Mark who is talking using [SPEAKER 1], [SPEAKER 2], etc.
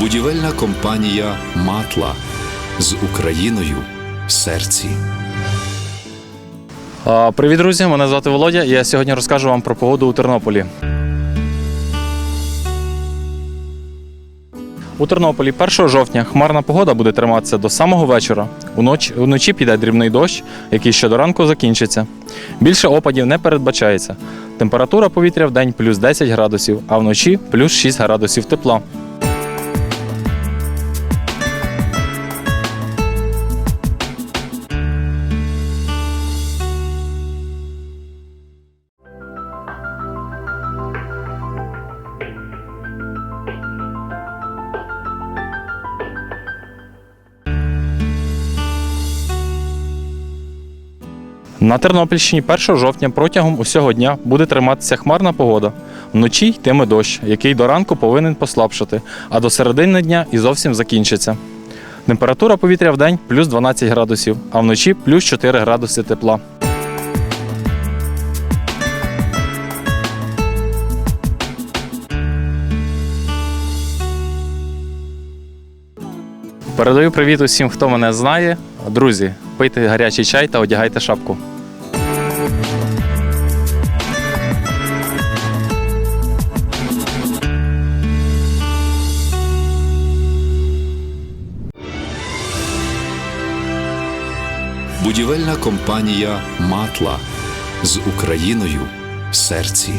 [SPEAKER 1] Будівельна компанія Матла з Україною в серці.
[SPEAKER 2] Привіт, друзі! Мене звати Володя, я сьогодні розкажу вам про погоду у Тернополі. У Тернополі 1 жовтня хмарна погода буде триматися до самого вечора. Уночі, вночі піде дрібний дощ, який ще до ранку закінчиться. Більше опадів не передбачається. Температура повітря в день плюс 10 градусів, а вночі плюс 6 градусів тепла. На Тернопільщині 1 жовтня протягом усього дня буде триматися хмарна погода. Вночі йтиме дощ, який до ранку повинен послабшати, а до середини дня і зовсім закінчиться. Температура повітря в день плюс 12 градусів, а вночі плюс 4 градуси тепла. Передаю привіт усім, хто мене знає. Друзі, пийте гарячий чай та одягайте шапку.
[SPEAKER 1] Будівельна компанія Матла з Україною в серці.